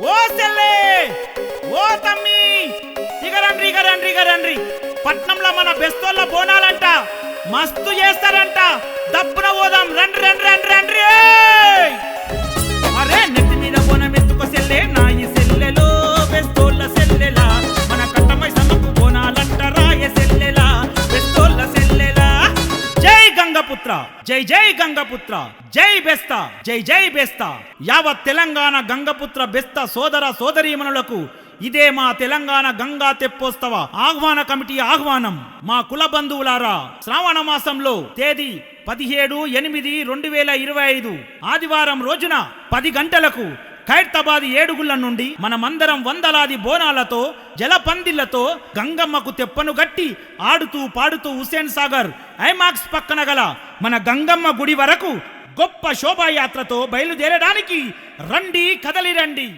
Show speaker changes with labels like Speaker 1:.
Speaker 1: ఓ సెల్లే! ఓ తమ్మి! ఇగరండ్రి ఇగరండ్రి ఇగరండ్రి పట్నంలో మన బెస్తోళ్ళ బోనాలంట. మస్తు చేస్తారంట. గంగపుత్ర జై జై గంగపుత్ర. జై బెస్త. జై జై బెస్త. యావత్ తెలంగాణ గంగపుత్ర బెస్త సోదర సోదరీమణులకు ఇదే మా తెలంగాణ గంగా తెప్పోత్సవ ఆహ్వాన కమిటీ ఆహ్వానం. మా కుల బంధువులారా శ్రావణ మాసంలో తేదీ పదిహేడు ఎనిమిది రెండు వేల ఇరవై ఐదు ఆదివారం రోజున పది గంటలకు ఖైర్తాబాద్ ఏడుగుల నుండి మనమందరం వందలాది బోనాలతో జలపందిళ్ళతో గంగమ్మకు తెప్పను గట్టి ఆడుతూ పాడుతూ హుసేన్ సాగర్ ఐమాక్స్ పక్కన గల మన గంగమ్మ గుడి వరకు గొప్ప శోభాయాత్రతో బయలుదేరడానికి రండి కదలి రండి.